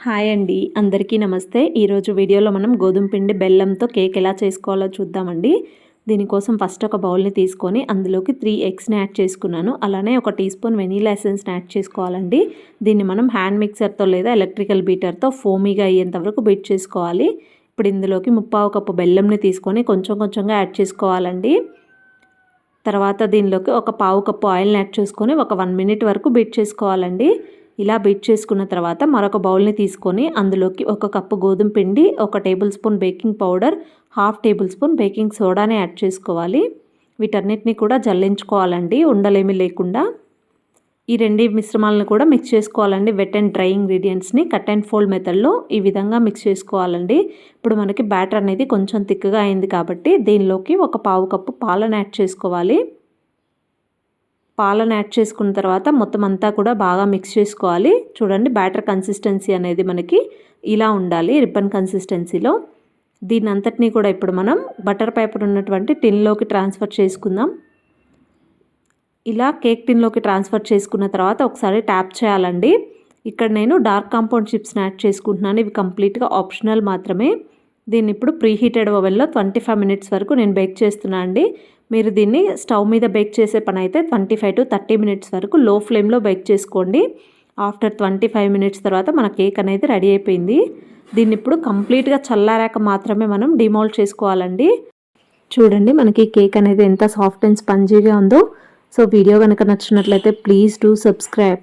Hi అండి. అందరికీ నమస్తే. ఈరోజు వీడియోలో మనం గోధుమ పిండి బెల్లంతో కేక్ ఎలా చేసుకోవాలో చూద్దామండి. దీనికోసం ఫస్ట్ ఒక బౌల్ని తీసుకొని అందులోకి త్రీ ఎగ్స్ని యాడ్ చేసుకున్నాను. అలానే ఒక టీ స్పూన్ వెనీలా ఎసెన్స్ని యాడ్ చేసుకోవాలండి. దీన్ని మనం హ్యాండ్ మిక్సర్తో లేదా ఎలక్ట్రికల్ బీటర్తో ఫోమీగా అయ్యేంత వరకు బీట్ చేసుకోవాలి. ఇప్పుడు ఇందులోకి ముప్పావు కప్పు బెల్లంని తీసుకొని కొంచెం కొంచెంగా యాడ్ చేసుకోవాలండి. తర్వాత దీనిలోకి ఒక పావు కప్పు ఆయిల్ని యాడ్ చేసుకొని ఒక వన్ మినిట్ వరకు బీట్ చేసుకోవాలండి. ఇలా బీట్ చేసుకున్న తర్వాత మరొక బౌల్ని తీసుకొని అందులోకి ఒక కప్పు గోధుమ పిండి ఒక tablespoon baking powder half tablespoon baking సోడాని add చేసుకోవాలి. వీటన్నిటిని కూడా జల్లించుకోవాలండి ఉండలేమి లేకుండా. ఈ రెండు మిశ్రమాలను కూడా మిక్స్ చేసుకోవాలండి వెట్ అండ్ డ్రై ఇంగ్రీడియంట్స్ని కట్ అండ్ ఫోల్డ్ మెథడ్లో ఈ విధంగా మిక్స్ చేసుకోవాలండి. ఇప్పుడు మనకి బ్యాటర్ అనేది కొంచెం తిక్కగా అయింది కాబట్టి దీనిలోకి ఒక పావు కప్పు పాలను యాడ్ చేసుకోవాలి. పాలను యాడ్ చేసుకున్న తర్వాత మొత్తం అంతా కూడా బాగా మిక్స్ చేసుకోవాలి. చూడండి బ్యాటర్ కన్సిస్టెన్సీ అనేది మనకి ఇలా ఉండాలి రిబ్బన్ కన్సిస్టెన్సీలో దీని అంతటినీ కూడా ఇప్పుడు మనం బటర్ పేపర్ ఉన్నటువంటి టిన్లోకి ట్రాన్స్ఫర్ చేసుకుందాం. ఇలా కేక్ టిన్లోకి ట్రాన్స్ఫర్ చేసుకున్న తర్వాత ఒకసారి ట్యాప్ చేయాలండి. ఇక్కడ నేను డార్క్ కాంపౌండ్ చిప్స్ని యాడ్ చేసుకుంటున్నాను. ఇవి కంప్లీట్గా ఆప్షనల్ మాత్రమే. దీన్ని ఇప్పుడు ప్రీహీటెడ్ ఓవెన్లో ట్వంటీ ఫైవ్ మినిట్స్ వరకు నేను బేక్ చేస్తున్నాను అండి. మీరు దీన్ని స్టవ్ మీద బేక్ చేసే పని అయితే twenty five to thirty minutes వరకు లో ఫ్లేమ్లో బేక్ చేసుకోండి. ఆఫ్టర్ ట్వంటీ ఫైవ్ మినిట్స్ తర్వాత మన కేక్ అనేది రెడీ అయిపోయింది. దీన్ని ఇప్పుడు కంప్లీట్గా చల్లారాక మాత్రమే మనం డిమోల్డ్ చేసుకోవాలండి. చూడండి మనకి కేక్ అనేది ఎంత సాఫ్ట్ అండ్ స్పంజీగా ఉందో. సో వీడియో కనుక నచ్చినట్లయితే ప్లీజ్ డూ సబ్స్క్రైబ్.